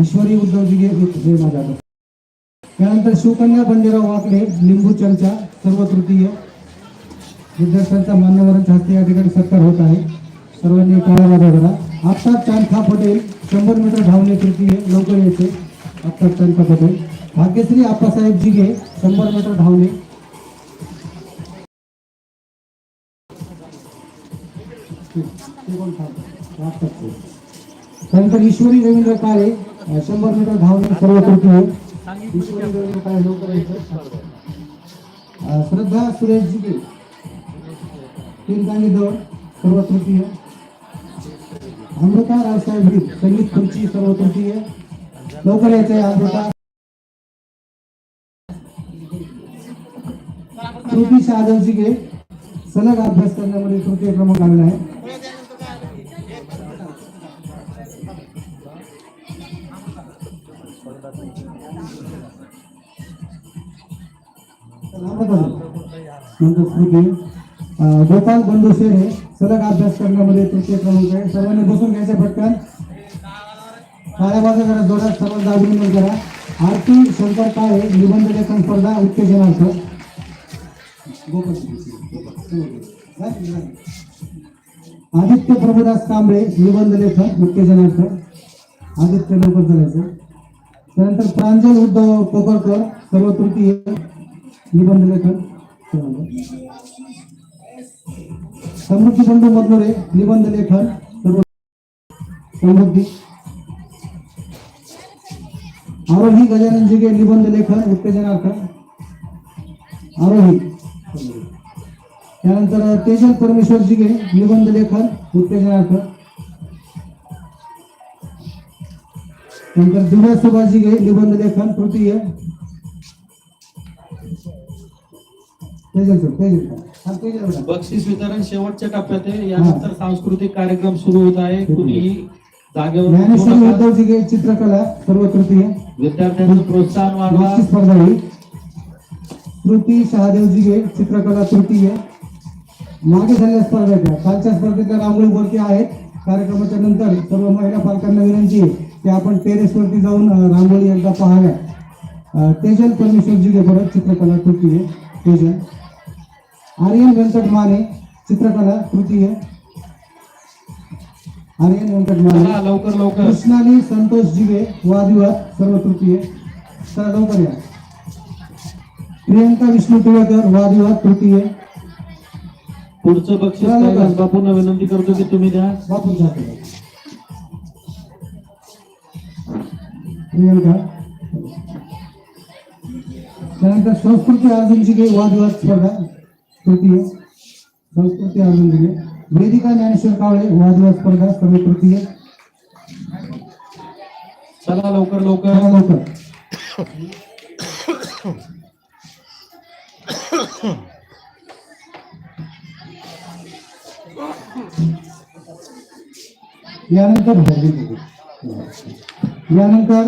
ईश्वरी उद्धवजी हे माझ्या त्यानंतर शिवकन्या बंदेराव वाकडे लिंबू चर्चा सर्व तृतीय. विद्यार्थ्यांचा मान्यवरांच्या हस्ते या ठिकाणी सत्कार होत आहे. सर्वांनी काळा वाजा करा चांखा चांदखा पटेल शंभर मीटर धावणे तृतीय लवकर यायचे. आत्ताच चांदखा पटेल. भाग्यश्री आप्पासाहेब जिगे शंभर मीटर धावणे. त्यानंतर ईश्वरी रवींद्र काळे शंभर मीटर धावणे सर्व तृतीय ईश्वरी रवींद्र काळे लवकर श्रद्धा सुरेश जिगे तीन कांडी दौड सर्व तृतीय अमृता रावसाहेब हिर संगीत खुर्ची सर्व तृतीय लवकर यायचंय अमृता. श्रुती शहादेव जिगे सलग अभ्यास करण्यामध्ये तृतीय क्रमांक आलेला आहे. गोपाल बंडू शेरे सलग अभ्यास करण्यामध्ये तृतीय क्रमांक आहे सर्वांनी बसून घ्यायचे पटकन. काळ्या करा जोरात सर्वांना अभिनंदन करा. आरती शंकर काळे निबंध लेखन स्पर्धा उत्तेजनार्थ आदित्य प्रभुदास कांबळे निबंध लेखन उत्तेजनार्थ आदित्य लवकर चालायचं. प्रांजल उद्धव कोकळकर सर्व तृतीय निबंध लेखन समृद्धी बंधू निबंध लेखन समृद्धी आरोही गजानन जिगे निबंध लेखन उत्तेजनार्थ आरोही तेजल परमेश्वर निबंध लेखन उत्तेजनार्थ नंतर दिव्या सुभाष जिगे निबंध लेखन. हा, तेजल बघा. बक्षीस वितरण शेवटच्या टप्प्यात आहे. यानंतर सांस्कृतिक कार्यक्रम सुरू होत आहे. कुणीही जागेवर चित्रकला सर्व तृतीय विद्यार्थ्यांचं प्रोत्साहन वाढवा. स्पर्धा श्रुती शहादेव जिगे चित्रकला तृतीय मागे झालेल्या स्पर्धा. कालच्या स्पर्धेतल्या रांगोळीवरती आहेत. कार्यक्रमाच्या नंतर सर्व महिला पालकांना विनंती आहे. की आपण टेरेसवरती जाऊन रांगोळी एकदा पाहाव्या. तेजल परमेश्वर जिगे परत चित्रकला तृतीय तेजल. आर्यन व्यंकट माने चित्रकला तृतीय आर्यन व्यंकट माने. लवकर लवकर. कृष्णाली संतोष जिगे वादविवाद सर्व तृतीय चला लवकर या. प्रियंका विष्णू टिळकर वादविवाद तृतीय पुढचं बक्षीस बापूंना विनंती करतो की तुम्ही द्या. बापू जाते प्रियंका त्यानंतर संस्कृती अर्जुन जिगे वादविवाद स्पर्धा तृतीय संस्कृती अर्जुन जिगे वेदिका ज्ञानेश्वर कावळे वादविवाद स्पर्धा सर्व तृतीय चला लवकर लवकर. लवकर. यानंतर यानंतर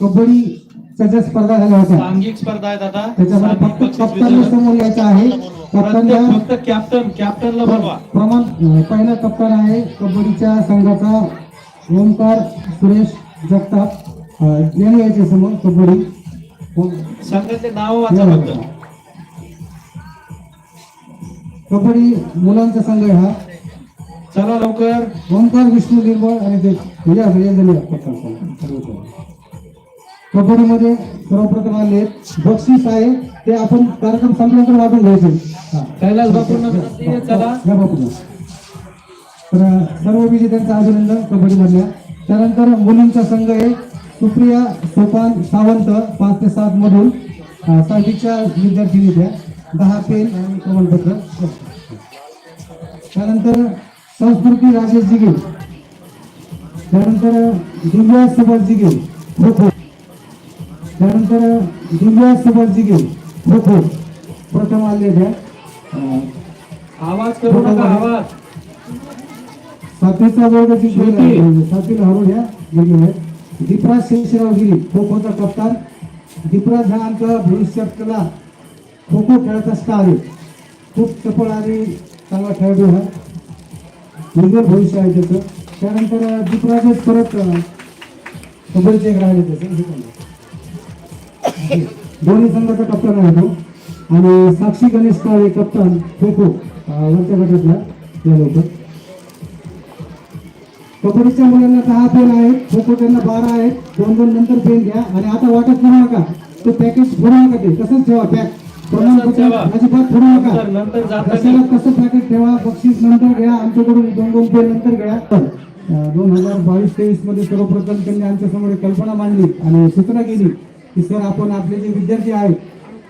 कबड्डीच्या ज्या स्पर्धा झाल्या होत्या. सांघिक स्पर्धा आहेत आता. त्याच्यामध्ये फक्त कप्तान. समोर यायचं आहे. प्रत्येक फक्त कॅप्टन कॅप्टनला बोलवा. प्रमाण पहिला कप्तान आहे कबड्डीच्या संघाचा ओमकार सुरेश जगताप. यांनी यायचे समोर कबड्डी. संघाचे नाव वाचा कबड्डी मुलांचा संघ हा. चला लवकर. ओंकार विष्णू निर्मळ आणि ते. कबड्डीमध्ये सर्वप्रथम आले बक्षीस आहे ते आपण कार्यक्रम संपल्यानंतर वाटून घ्यायचे. कैलास. तर सर्व विजेत्यांचं अभिनंदन कबड्डी मधल्या त्यानंतर मुलींचा संघ आहे. सुप्रिया सोपान सावंत पाच ते सात मधून अं, सहावीच्या विद्यार्थिनी त्या दहा पेन आणि प्रमाणपत्र. त्यानंतर संस्कृती राजेश जिगे त्यानंतर दिव्या सुभाष जिगे खो खो त्यानंतर दिव्या सुभाष जिगे खो खो प्रथम आले त्या. आवाज करू नका आवाज. सातवीचा वर्ग जिंकलेला. सातवीला हरवड्या गेलेला आहे. दीपराज शेषराव गिरी खो खोचा कप्तान. दीपराज हा आमचा भविष्यातला खो खो खेळाचा स्टार आहे. खूप चपळ आणि चांगला खेळाडू आहे. उज्ज्वल भविष्य आहे त्याचं. त्यानंतर अं, परत अं, एक राहिले त्याचं. दोन्ही संघाचा कप्तान आहे तो. आणि साक्षी गणेश काळे कप्तान खो खो वरच्या गटातला या लवकर. कबड्डीच्या मुलांना दहा पेन आहेत खो खो त्यांना बारा आहेत दोन दोन नंतर पेन घ्या. आणि आता वाटत करू नका. तो पॅकेज भरू नका ते. तसंच ठेवा पॅक अजिबात फोडू नका. कशाला कसं पॅकेट ठेवा बक्षीस नंतर घ्या आमच्याकडून दोन दोन पेन नंतर घ्या. दोन हजार बावीस तेवीसमध्ये सर्वप्रथम त्यांनी आमच्यासमोर एक कल्पना मांडली आणि सूचना केली की सर आपण आपले जे विद्यार्थी आहेत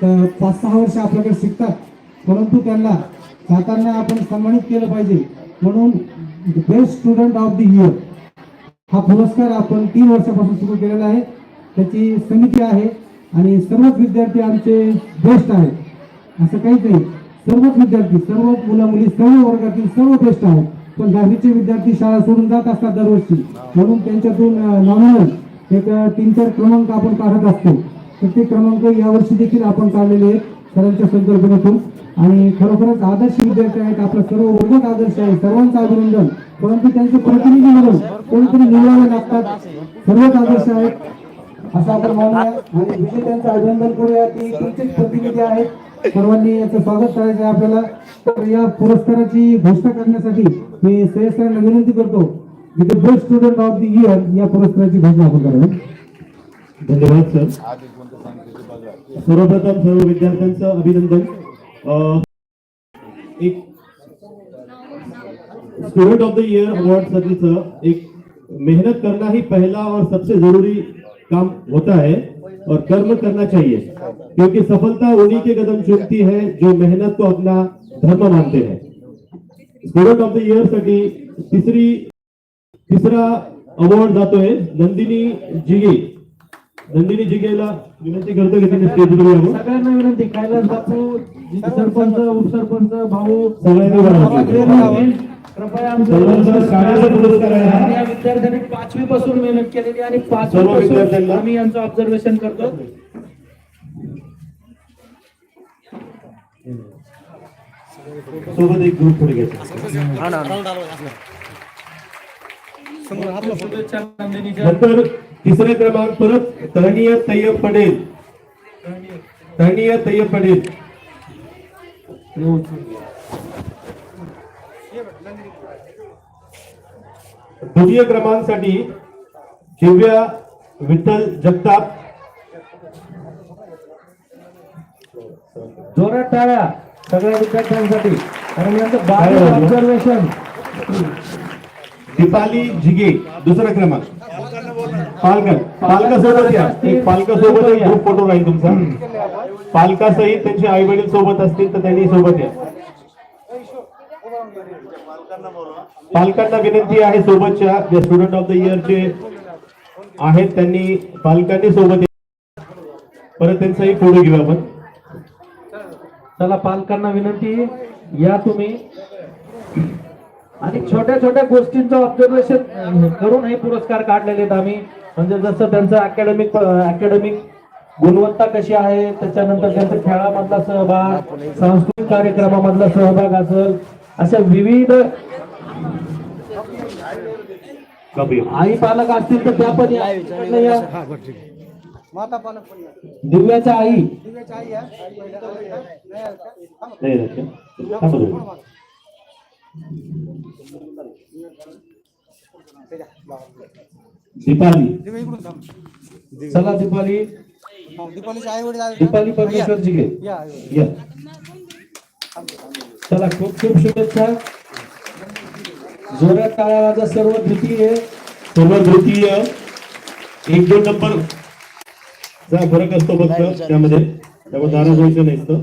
तर पाच सहा वर्ष आपल्याकडे शिकतात. परंतु त्यांना जाताना आपण सन्मानित केलं पाहिजे. म्हणून best student of the year हा पुरस्कार आपण तीन वर्षापासून सुरू केलेला आहे. त्याची समिती आहे. आणि सर्वच विद्यार्थी आमचे बेस्ट आहेत. असं काहीच नाही. सर्वच विद्यार्थी सर्व मुला मुली सर्व वर्गातील सर्व बेस्ट आहेत. पण दहावीचे विद्यार्थी शाळा सोडून जात असतात दरवर्षी. म्हणून त्यांच्यातून नॉमिनल एक तीन चार क्रमांक आपण काढत असतो. तर ते क्रमांक यावर्षी देखील आपण काढलेले आहेत सरांच्या संकल्पनेतून. आणि खरोखरच आदर्श विद्यार्थी आहेत आपला सर्व वर्गच आदर्श आहे. सर्वांचं अभिनंदन. परंतु त्यांचे प्रतिनिधी म्हणून कोणीतरी निवडावे लागतात. सर्वच आदर्श आहेत. असं आपण मानूया. आणि विजेत्यांचं अभिनंदन करूया की तुमचेच प्रतिनिधी आहेत. सर्वांनी याचं स्वागत करायचं आहे आपल्याला. तर या पुरस्काराची घोषणा करण्यासाठी मी सय्यद विनंती करतो की the best student of the year या पुरस्काराची घोषणा आपण करावी. धन्यवाद सर सर्वप्रथम सर्व विद्यार्थ्यांचं अभिनंदन. एक student of the year award साठीचं एक मेहनत करना ही पहला और सबसे जरूरी काम होता है और कर्म करना चाहिए। क्योंकि सफलता उन्हीं के कदम चुनती है जो मेहनत को अपना धर्म मानते हैं। स्टुडंट ऑफ़ द इयर साठी तिसरी तिसरा अवॉर्ड जातोय नंदिनी जिगे। नंदिनी जिगेला विनंती करतो की तिने स्टेजवर यावं सगळ्यांना विनंती कैलास बापू सरपंच उपसरपंच भाऊ सगळ्यांनी कृपया आमचं सर्वांचा शाळेचा पुरस्कार आहे हा. या विद्यार्थ्यांनी पाचवी पासून मेहनत केलेली आणि पाचवी सर्वपासून विद्यार्थ्यांना. आम्ही यांचं ऑब्झर्वेशन करतो. सोबत एक ग्रुप पुढे घ्यायचा शुभेच्छा नंदिनीच्या नंतर तिसरे क्रमांक परत तरणीय तय्यब पटेल. तरणीय तय्यब पटेल. द्वितीय क्रमांकसाठी दिव्या विठ्ठल जगताप. जोरात टाळ्या सगळ्या विद्यार्थ्यांसाठी. कारण यांचं झालं? ऑब्झर्वेशन दीपाली जिगे दुसरा क्रमांक. पालकर पालका सोबत या. एक पालका सोबत ग्रुप फोटो राहील तुमचा. पालकासहित त्यांचे आई वडील सोबत असतील तर त्यांनी सोबत या. पालकांना विनंती आहे सोबतच्या जे स्टुडंट ऑफ द इयर जे आहेत त्यांनी पालकांनी सोबत परत त्यांचाही फोटो घेऊ आपण. चला पालकांना विनंती या तुम्ही. आणि छोट्या छोट्या गोष्टींचं ऑब्झर्वेशन करून हे पुरस्कार काढलेले आहेत आम्ही. म्हणजे जसं त्यांचं अकॅडमिक अकॅडमिक गुणवत्ता कशी आहे त्याच्यानंतर त्यांचा खेळामधला सहभाग सांस्कृतिक कार्यक्रमामधला सहभाग असेल अशा विविध आई पालक असतील तर त्या पण या. इकडनं या. दिव्याच्या आई. नाही राहते. थांबा दोन. दीपाली. चला दीपाली. आई वडील दीपाली परमेश्वरची घे. या चला खूप खूप शुभेच्छा. जोरात टाळ्या वाजा सर्व द्वितीय. सर्व तृतीय एक दोन नंबर. चा फरक असतो फक्त त्यामध्ये त्यामुळे नाराज व्हायचं नसतं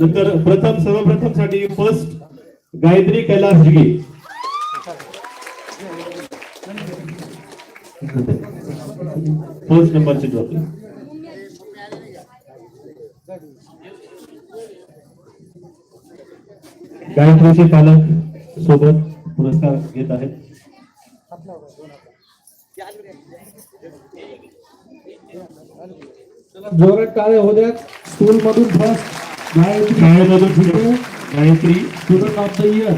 नंतर प्रथम सर्वप्रथमसाठी फर्स्ट गायत्री कैलास जिगे फर्स्ट नंबरची ट्रॉफी गायत्रीचे पालक सोबत पुरस्कार घेत आहेत. जोरात टाळे होऊ द्या. स्कूल मधून फर्स्ट शाळेमधून Gayatri. Student of the year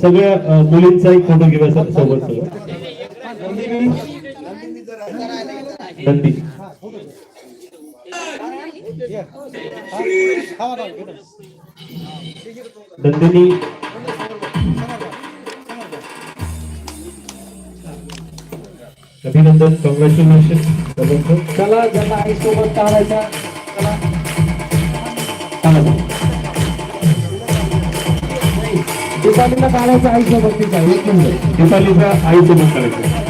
सगळ्या मुलींचा एक फोटो घेऊया सर सोबत सगळं. नंदी. नंदिनी. अभिनंदन कॉंग्रॅच्युलेशन चला ज्यांना आई सोबत काढायचा चला. दीपालीला काढायचं आई सोबत तिचा एक मिनिट. दीपालीचा आईसोबत करायचं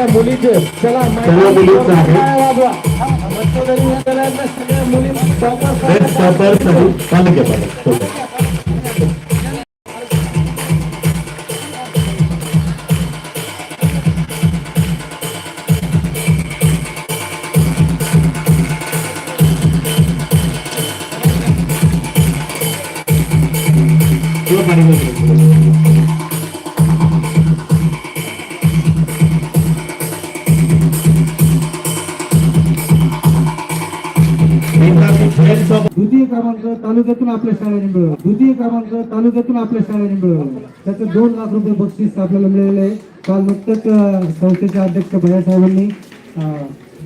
सगळ्या मुलीचे चला सर्व मुलींचं आहे. सगळ्या टॉपर Best topper साठी क्रमांक तालुक्यातून आपल्या शाळेने मिळवला. द्वितीय क्रमांक तालुक्यातून आपल्या शाळेने मिळवला. त्याचं दोन लाख रुपये बक्षीस आपल्याला मिळालेलं आहे. काल नुकतंच संस्थेच्या संस्थेचे अध्यक्ष भैयासाहेबांनी अं,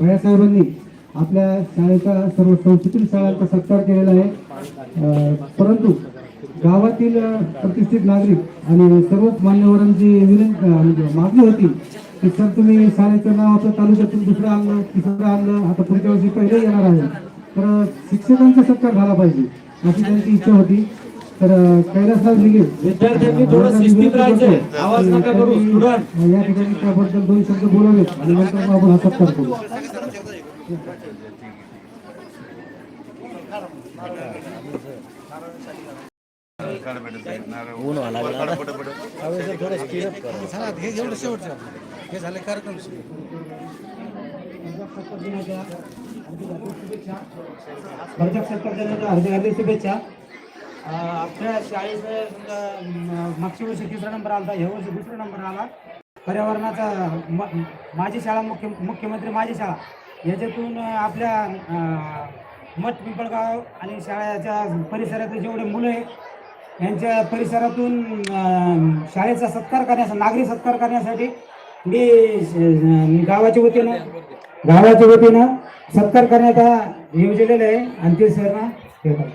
भैयासाहेबांनी आपल्या शाळेचा सर्व संस्थेतील शाळांचा सत्कार केलेला आहे. परंतु गावातील प्रतिष्ठित नागरिक आणि सर्वच मान्यवरांची विनंती म्हणजे मागणी होती की सर तुम्ही शाळेचं नाव आपल्या तालुक्यातून दुसरं आणलं तिसरं आणलं आता पुढच्या वर्षी पहिले येणार आहे. तर शिक्षकांचा सत्कार झाला पाहिजे अशी त्यांची इच्छा होती तर कैलासराव दिघे विद्यार्थ्यांनी थोडं शिस्तीत राहायचंय. आवाज नका करू, स्टुडंट. या ठिकाणी त्याबद्दल दोन शब्द बोलावेत आणि नंतर आपण हा सत्कार करू हे एवढं शेवटचं आपलं. हे झाले कार्यक्रम सुरू. प्रजासत्ताक सत्कार दिनाच्या हार्दिक हार्दिक शुभेच्छा. अं, आपल्या शाळेत समजा, म, मागच्या वर्षी तिसरा नंबर आला ह्या वर्षी दुसरा नंबर आला. पर्यावरणाचा म- माझी शाळा मुख्य मुख्यमंत्री माझी शाळा. याच्यातून आपल्या अं, मठ पिंपळगाव आणि शाळेच्या परिसरातील जेवढे मुलं आहे यांच्या परिसरातून शाळेचा सत्कार करण्यासाठी नागरी सत्कार करण्यासाठी मी अं, गावाच्या वतीनं गावाच्या वतीनं सत्कार करण्यात आ- योजलेलं आहे आणि ते सर ना करा.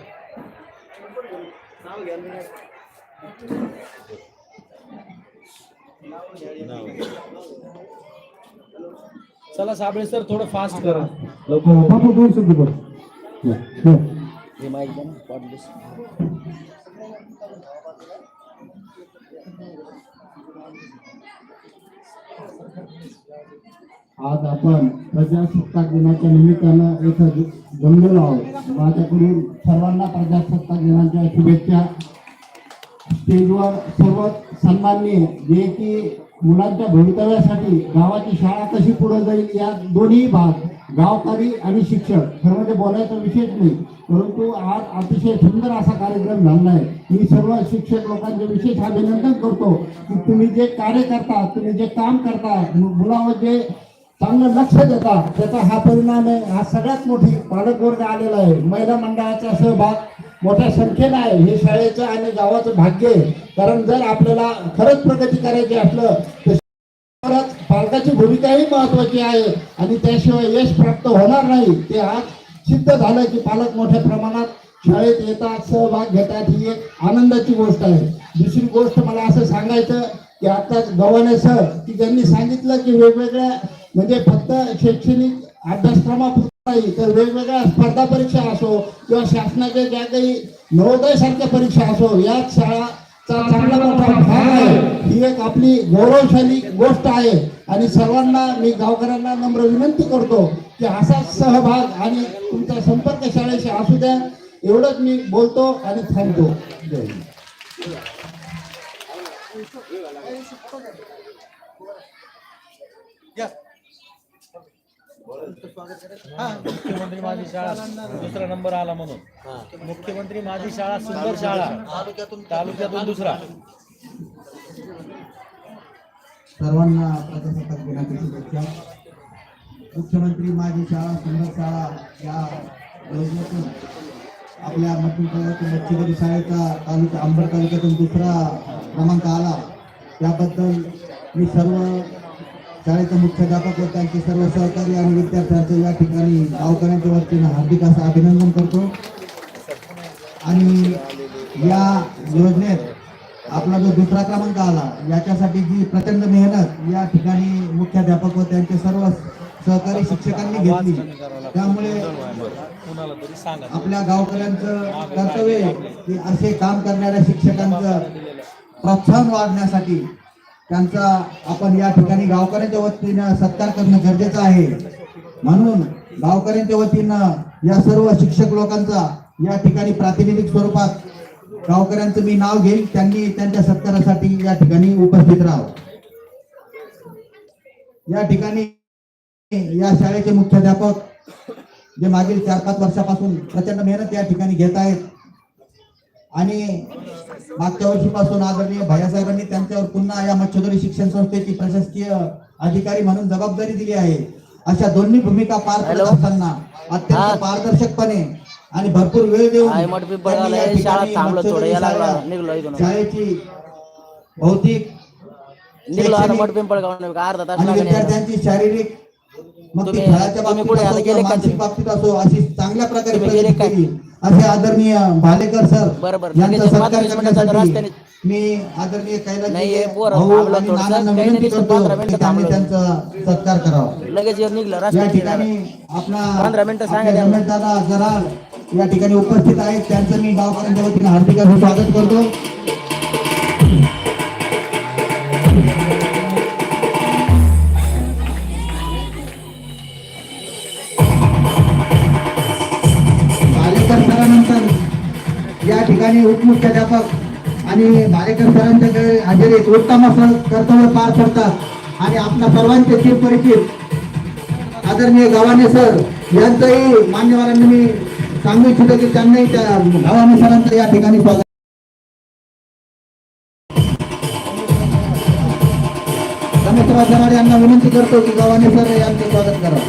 चला साबळे सर थोडं फास्ट करा बापू दोन हो. आज आपण प्रजासत्ताक दिनाच्या निमित्तानं इथं जमलेलो आहोत. माझ्याकडून सर्वांना प्रजासत्ताक दिनाच्या शुभेच्छा. स्टेजवर सर्व सन्माननीय जे की मुलांच्या भवितव्यासाठी गावाची शाळा कशी पुढे जाईल या दोन्ही भाग गावकारी आणि शिक्षक खरं म्हणजे बोलायचा विषयच नाही परंतु आज अतिशय सुंदर असा कार्यक्रम झाला आहे. मी सर्व शिक्षक लोकांचे विशेष अभिनंदन करतो की तुम्ही जे कार्य करता तुम्ही जे काम करता मु- मुलावर जे चांगलं लक्ष देता. त्याचा हा परिणाम आहे. हा सगळ्यात मोठी पालक वर्ग आलेला आहे. महिला मंडळाचा सहभाग मोठ्या संख्येनं आहे. हे शाळेचं आणि गावाचं भाग्य आहे. कारण जर आपल्याला खरंच प्रगती करायची असलं तर पालकाची भूमिकाही महत्वाची आहे. आणि त्याशिवाय यश प्राप्त होणार नाही. ते आज सिद्ध झालं की पालक मोठ्या प्रमाणात शाळेत येतात सहभाग घेतात. ही एक आनंदाची गोष्ट आहे. दुसरी गोष्ट मला असं सांगायचं की आत्ताच गव्हाणे सर की त्यांनी सांगितलं की वेगवेगळ्या म्हणजे फक्त शैक्षणिक अभ्यासक्रमापुरतं नाही तर वेगवेगळ्या स्पर्धा परीक्षा असो किंवा शासनाच्या ज्या काही नवोदय सारख्या परीक्षा असो याच शाळा चा चांगला मोठा भाग आहे. ही एक आपली गौरवशाली गोष्ट आहे. आणि सर्वांना मी गावकऱ्यांना नम्र विनंती करतो की असा सहभाग आणि तुमचा संपर्क शाळेशी असू द्या. एवढंच मी बोलतो आणि थांबतो. हिंद. मुख्यमंत्री माझी शाळा दुसरा नंबर आला म्हणून. मुख्यमंत्री माझी शाळा सुंदर शाळा. तालुक्यातून दुसरा. सर्वांना प्रजासत्ताक दिनाची शुभेच्छा. मुख्यमंत्री माझी शाळा सुंदर शाळा या योजनेतून आपल्या मथुर तालुक्यातील मच्छीगरी शाळेचा तालुका अंबड तालुक्यातून दुसरा क्रमांक आला. त्याबद्दल मी सर्व शाळेचे मुख्याध्यापक व त्यांचे सर्व सहकारी आणि विद्यार्थ्यांचे या ठिकाणी गावकऱ्यांच्या वतीनं हार्दिक असं अभिनंदन करतो. आणि या योजनेत आपला जो दुसरा क्रमांक आला याच्यासाठी जी प्रचंड मेहनत या ठिकाणी मुख्याध्यापक व त्यांचे सर्व सहकारी शिक्षकांनी घेतली त्यामुळे आपल्या गावकऱ्यांचं कर्तव्य की असे काम करणाऱ्या शिक्षकांचं प्रोत्साहन वाढण्यासाठी त्यांचा आपण या ठिकाणी गावकऱ्यांच्या वतीनं सत्कार करणं गरजेचं आहे. म्हणून गावकऱ्यांच्या वतीनं या सर्व शिक्षक लोकांचा या ठिकाणी प्रातिनिधिक स्वरूपात गावकऱ्यांचं मी नाव घेईल त्यांनी त्यांच्या सत्कारासाठी या ठिकाणी उपस्थित राहावं. या ठिकाणी या शाळेचे मुख्याध्यापक जे मागील चार पाच वर्षापासून प्रचंड मेहनत या ठिकाणी घेत आहेत आणि मागच्या वर्षीपासून आदरणीय भैयासाहेबांनी त्यांच्यावर पुन्हा या मच्छोदरी शिक्षण संस्थेची प्रशासकीय अधिकारी म्हणून जबाबदारी दिली आहे. अशा दोन्ही भूमिका पार पडत असताना अत्यंत पारदर्शकपणे आणि भरपूर वेळ देऊन. शाळेची भौतिक. विद्यार्थ्यांची शारीरिक मग खेळाच्या? बाबतीत असो अशी चांगल्या प्रकारे असे आदरणीय भालेकर सर. यांचा सत्कार करण्यासाठी मी आदरणीय कैलास विनंती करतो की त्यांनी. त्यांचा सत्कार करावा. लगेच या ठिकाणी आपला जराल या ठिकाणी उपस्थित आहेत. त्यांचं मी गावकऱ्यांच्या वतीने हार्दिक स्वागत करतो. या ठिकाणी उपमुख्याध्यापक आणि भालेकर सरांच्याकडे हजेरीत उत्तम असं कर्तव्य पार पडतात. आणि आपल्या सर्वांचे चिरपरिचित आदरणीय गव्हाणे सर यांचंही मान्यवरांनी मी सांगू इच्छितो की त्यांनाही त्या गव्हाणे सरांचं या ठिकाणी स्वागत. रमेशराव यांना विनंती करतो की गव्हाणे सर यांचे स्वागत करा.